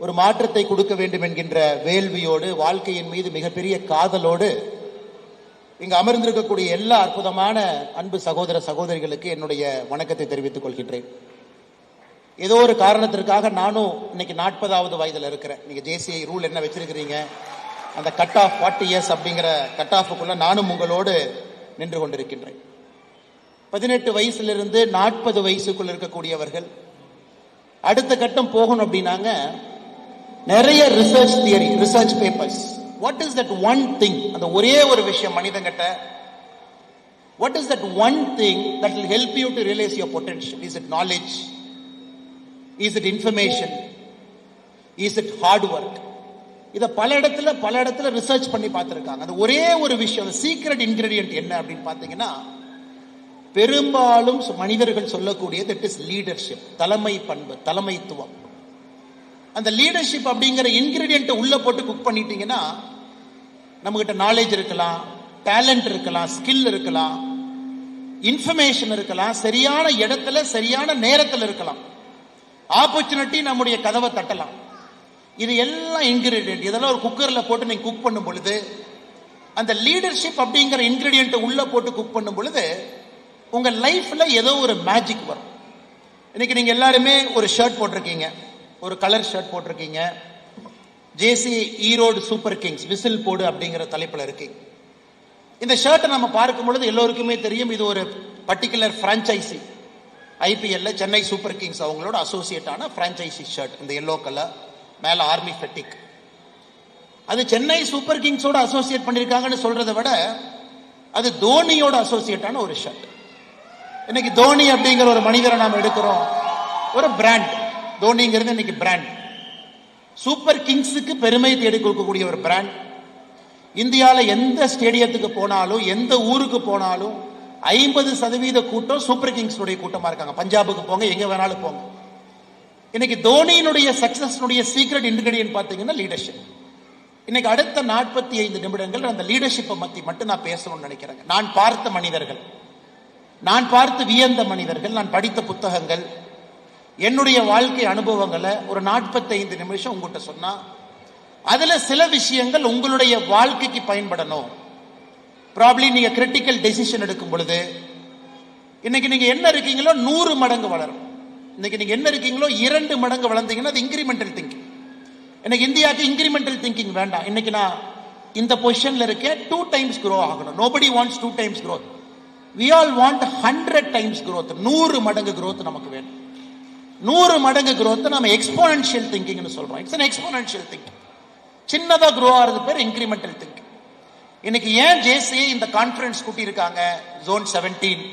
ஒரு மாற்றத்தை கொடுக்க வேண்டும் என்கின்ற வேள்வியோடு வாழ்க்கையின் மீது மிகப்பெரிய காதலோடு இங்கு அமர்ந்திருக்கக்கூடிய எல்லா அற்புதமான அன்பு சகோதர சகோதரிகளுக்கு என்னுடைய வணக்கத்தை தெரிவித்துக் கொள்கின்றேன். ஏதோ ஒரு காரணத்திற்காக நானும் இன்னைக்கு நாற்பதாவது வயதில் இருக்கிறேன். நீங்க ஜேசிஐ ரூல் என்ன வச்சிருக்கிறீங்க? அந்த கட் ஆஃப் ஃபார்ட்டி இயர்ஸ் அப்படிங்கிற கட் ஆஃபுக்குள்ள நானும் உங்களோடு நின்று கொண்டிருக்கின்றேன். பதினெட்டு வயசுலிருந்து நாற்பது வயசுக்குள் இருக்கக்கூடியவர்கள் அடுத்த கட்டம் போகணும் அப்படின்னாங்க நிறைய research theory research papers what is that one thing அந்த ஒரே ஒரு விஷயம் மனிதங்கிட்ட. What is that one thing that will help you to realise your potential is it knowledge is it information is it hard work இதை பல இடத்துல பல இடத்துல research பண்ணி பார்த்துருக்காங்க. அது ஒரே ஒரு விஷயம். அந்த சீக்ரெட் இன்கிரீடியன்ட் என்ன அப்படின்னு பார்த்தீங்கன்னா பெரும்பாலும் மனிதர்கள் சொல்லக்கூடியது இட் இஸ் லீடர்ஷிப் தலைமை பண்பு தலைமைத்துவம். அந்த லீடர்ஷிப் அப்படிங்கிற இன்கிரீடியன்ட் உள்ள போட்டு குக் பண்ணிட்டீங்கன்னா நம்மகிட்ட நாலேஜ் இருக்கலாம் டேலண்ட் இருக்கலாம் ஸ்கில் இருக்கலாம் இன்ஃபர்மேஷன் இருக்கலாம் சரியான இடத்துல சரியான நேரத்தில் இருக்கலாம். ஆப்பர்ச்சுனிட்டி நம்முடைய கதவை தட்டலாம். இது எல்லாம் இன்கிரீடியன்ட் இதெல்லாம் ஒரு குக்கர்ல போட்டு நீங்க குக் பண்ணும் பொழுது அந்த லீடர்ஷிப் அப்படிங்கிற இன்கிரீடியன்ட் உள்ள போட்டு குக் பண்ணும் பொழுது உங்க லைஃப்ல ஏதோ ஒரு மேஜிக் வரும். இன்னைக்கு நீங்க எல்லாருமே ஒரு ஷர்ட் போட்டிருக்கீங்க. ஒரு கலர் ஷர்ட் போட்டிருக்கீங்க. JC Erode super kings whistle போடு அப்படிங்கிற தலைப்பில் இருக்கீங்க இந்த ஷர்ட்டை நம்ம பார்க்கும் பொழுது எல்லோருக்குமே தெரியும் இது ஒரு பர்டிகுலர் ஃப்ரான்ச்சைசி ஐபிஎல்ல சென்னை சூப்பர் கிங்ஸ் அவங்களோட அசோசியேட் ஆன ஷர்ட் இந்த எல்லோ கலர் மேலே ஆர்மி ஃபெட்டிக் அது சென்னை சூப்பர் கிங்ஸோட அசோசியேட் பண்ணியிருக்காங்கன்னு சொல்றதை விட அது தோனியோட அசோசியேட்டான ஒரு ஷர்ட் இன்னைக்கு தோனி அப்படிங்கிற ஒரு மனிதரை நாம் எடுக்கிறோம். ஒரு பிராண்ட் தோனிங்கிறது இன்னைக்கு பிராண்ட் சூப்பர் கிங்ஸுக்கு பெருமை தேடி கொடுக்கக்கூடிய ஒரு பிராண்ட் இந்தியாவில் எந்த ஸ்டேடியத்துக்கு போனாலும் எந்த ஊருக்கு போனாலும் ஐம்பது சதவீத கூட்டம் சூப்பர் கிங்ஸுடைய கூட்டமாக இருக்காங்க. பஞ்சாபுக்கு போங்க எங்கே வேணாலும் போங்க. இன்னைக்கு தோனியினுடைய சக்சஸ்னுடைய சீக்ரெட் இன்கிரீடியன்ட் பார்த்தீங்கன்னா லீடர்ஷிப் இன்னைக்கு அடுத்த நாற்பத்தி ஐந்து நிமிடங்கள் அந்த லீடர்ஷிப்பை பற்றி மட்டும் நான் பேசணும்னு நினைக்கிறேங்க. நான் பார்த்த மனிதர்கள் நான் பார்த்து வியந்த மனிதர்கள் நான் படித்த புத்தகங்கள் என்னுடைய வாழ்க்கை அனுபவங்களை ஒரு நாற்பத்தைந்து நிமிஷம் உங்ககிட்ட சொன்னா அதுல சில விஷயங்கள் உங்களுடைய வாழ்க்கைக்கு பயன்படணும். ப்ராப்ளி நீங்க கிரிட்டிக்கல் டெசிஷன் எடுக்கும் பொழுது இன்னைக்கு நீங்க என்ன இருக்கீங்களோ நூறு மடங்கு வளரும். இன்னைக்கு நீங்க என்ன இருக்கீங்களோ இரண்டு மடங்கு வளர்ந்தீங்கன்னா அது இன்கிரிமெண்டல் திங்கிங் எனக்கு இந்தியாவுக்கு இன்கிரிமெண்டல் திங்கிங் வேண்டாம். இன்னைக்கு நான் இந்த பொசிஷன்ல இருக்கேன் டூ டைம்ஸ் க்ரோ ஆகணும். Nobody wants two times growth we all want hundred times growth நூறு மடங்கு க்ரோத் நமக்கு வேணும். நூறு மடங்கு குரோத்தை நம்ம எக்ஸ்போனன்ஷியல் திங்கிங்னு சொல்றோம். இட்ஸ் அன் எக்ஸ்போனன்ஷியல் திங்கிங் சின்னதாக க்ரோ ஆகிறது பேர் இன்கிரிமெண்டல் திங்கிங் இன்னைக்கு ஏன் ஜேசி இந்த கான்ஃபரன்ஸ் கூட்டியிருக்காங்க? ஜோன் செவன்டீன்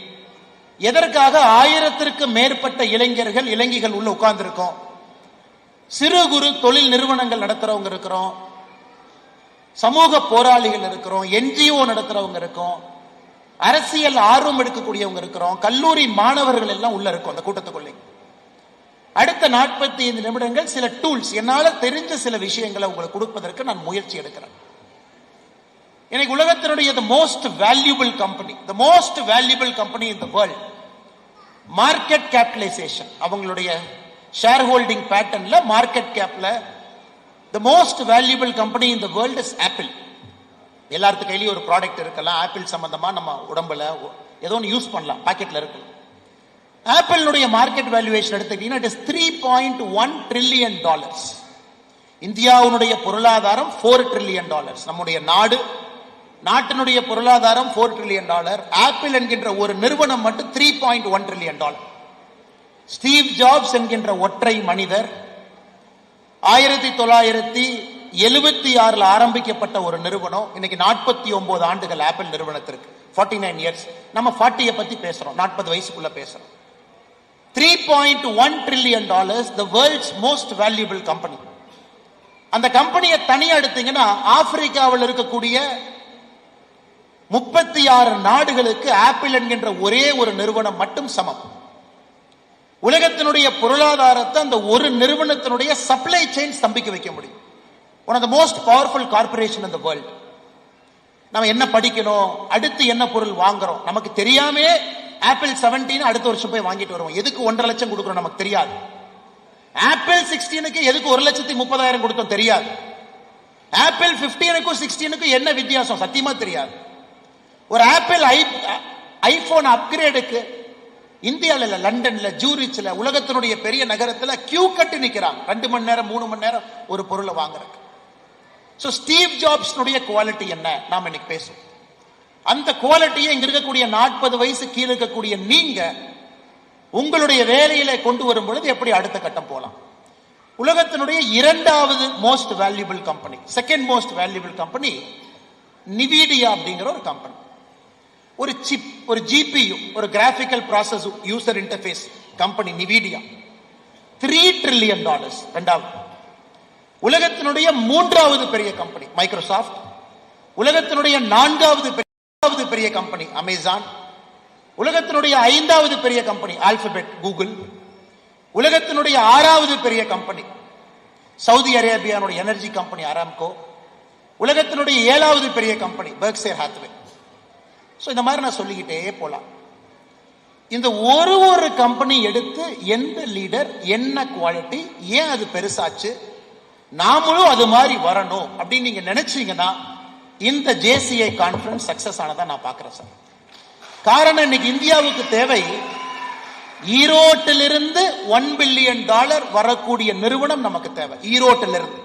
எதற்காக ஆயிரத்திற்கு மேற்பட்ட இளைஞர்கள் இளைஞர்கள் உள்ள உட்கார்ந்துருக்கோம்? சிறு குறு தொழில் நிறுவனங்கள் நடத்துறவங்க இருக்கிறோம். சமூக போராளிகள் இருக்கிறோம். என்ஜிஓ நடத்துறவங்க இருக்கோம். அரசியல் ஆர்வம் எடுக்கக்கூடியவங்க இருக்கிறோம். கல்லூரி மாணவர்கள் எல்லாம் உள்ள இருக்கும் அந்த கூட்டத்துக்குள்ளே அடுத்த நாற்பத்தி ஐந்து நிமிடங்கள் சில டூல்ஸ் என்னால தெரிஞ்ச சில விஷயங்களை உங்களுக்கு கொடுப்பதற்கு நான் முயற்சி எடுக்கிறேன். எனக்கு உலகத்தினுடைய the most valuable company the most valuable company in the world market capitalisation அவங்களுடைய ஷேர் ஹோல்டிங் பேட்டர்ன்ல மார்க்கெட் கேப்ல the most valuable company in the world is Apple எல்லாத்து கையிலயும் ஒரு ப்ராடக்ட் இருக்கலாம். ஆப்பிள் சம்பந்தமா நம்ம உடம்புல ஏதோ ஒன்று யூஸ் பண்ணலாம். பாக்கெட்ல இருக்கலாம். ஆப்பிளினுடைய மார்க்கெட் வேல்யூவேஷன் எடுத்துக்கிட்டீங்கன்னா it is three point one trillion dollars இந்தியாவுடைய பொருளாதாரம் ஃபோர் ட்ரில்லியன் டாலர்ஸ் நம்முடைய நாடு நாட்டினுடைய பொருளாதாரம் ஃபோர் ட்ரில்லியன் டாலர் ஆப்பிள் என்கின்ற ஒரு நிறுவனம் மட்டும் three point one trillion dollar Steve Jobs என்கின்ற ஒற்றை மனிதர் ஆயிரத்தி தொள்ளாயிரத்தி எழுபத்தி ஆறில் ஆரம்பிக்கப்பட்ட ஒரு நிறுவனம். இன்னைக்கு நாற்பத்தி ஒன்பது ஆண்டுகள் ஆப்பிள் நிறுவனத்திற்கு ஃபார்ட்டி நைன் இயர்ஸ் நம்ம ஃபார்ட்டியை பற்றி பேசுகிறோம் நாற்பது வயசுக்குள்ளே பேசுகிறோம் 3.1 trillion dollars the world's most valuable company அந்த கம்பெனியை தனியா எடுத்தீங்கன்னா ஆப்பிரிக்காவில் இருக்கக்கூடிய முப்பத்தி ஆறு நாடுகளுக்கு ஆப்பிள் என்கின்ற ஒரே ஒரு நிறுவனம் மட்டும் சமம். உலகத்தினுடைய பொருளாதாரத்தை அந்த ஒரு நிறுவனத்தினுடைய சப்ளை செயின் ஸ்தம்பிக்க வைக்க முடியும். One of the most powerful corporation in the world நம்ம என்ன படிக்கணும்? அடுத்து என்ன பொருள் வாங்குறோம்? நமக்கு தெரியாமே ஆப்பிள் செவன்டீன் அடுத்த வருஷம் போய் வாங்கிட்டு வருவோம். எதுக்கு ஒன்றரை லட்சம் கொடுக்குறோம் நமக்கு தெரியாது. ஆப்பிள் சிக்ஸ்டீனுக்கு எதுக்கு ஒரு லட்சத்தி முப்பதாயிரம் கொடுத்தோம் தெரியாது. ஆப்பிள் பிப்டீனுக்கும் சிக்ஸ்டீனுக்கும் என்ன வித்தியாசம்? சத்தியமா தெரியாது. ஒரு ஆப்பிள் ஐ ஐபோன் அப்கிரேடுக்கு இந்தியாவில் இல்லை லண்டன்ல ஜூரிச்ல உலகத்தினுடைய பெரிய நகரத்தில் கியூ கட்டி நிற்கிறாங்க ரெண்டு மணி நேரம் மூணு மணி நேரம் ஒரு பொருளை வாங்குறதுக்கு. ஸோ ஸ்டீவ் ஜாப்ஸ்னுடைய குவாலிட்டி என்ன? நாம் இன்னைக்கு பேசுவோம். அந்த குவாலிட்டியை இங்க இருக்கக்கூடிய நாற்பது வயசு கீழே இருக்கக்கூடிய நீங்க உங்களுடைய வேலையில கொண்டு வரும் பொழுது எப்படி அடுத்த கட்டம் போலாம்? உலகத்தினுடைய இரண்டாவது most valuable company second most valuable company Nvidia அப்படிங்கிற ஒரு கம்பெனி ஒரு சிப் ஒரு ஜிபியு ஒரு graphical process user interface company Nvidia three trillion dollars ரெண்டாவது. உலகத்தினுடைய மூன்றாவது பெரிய கம்பெனி மைக்ரோசாஃப்ட் உலகத்தினுடைய நான்காவது பெரிய பெரிய கம்பெனி அமேசான் உலகத்தினுடைய ஐந்தாவது பெரிய கம்பெனி ஆல்பபெட் கூகுள் உலகத்தினுடைய ஆறாவது பெரிய கம்பெனி சவுதி அரேபியானுடைய எனர்ஜி கம்பெனி அராம்கோ உலகத்தினுடைய ஏழாவது பெரிய கம்பெனி பர்க்சேர் ஹாத்வே ஸோ இந்த மாதிரி நான் சொல்லிக்கிட்டே போகலாம் இந்த ஒரு ஒரு கம்பெனி எடுத்து எந்த லீடர் என்ன குவாலிட்டி ஏன் அது பெருசாச்சு நாமளும் அது மாதிரி வரணும் அப்படின்னு நீங்க நினைச்சீங்கன்னா இந்த ஜேசிஐ கான்ஃபரன்ஸ் சக்சஸ் ஆனதா நான் பார்க்கிறேன் சார். காரணம் இன்னைக்கு இந்தியாவுக்கு தேவை ஈரோட்டிலிருந்து ஒன் பில்லியன் டாலர் வரக்கூடிய நிறுவனம் நமக்கு தேவை. ஈரோட்டிலிருந்து.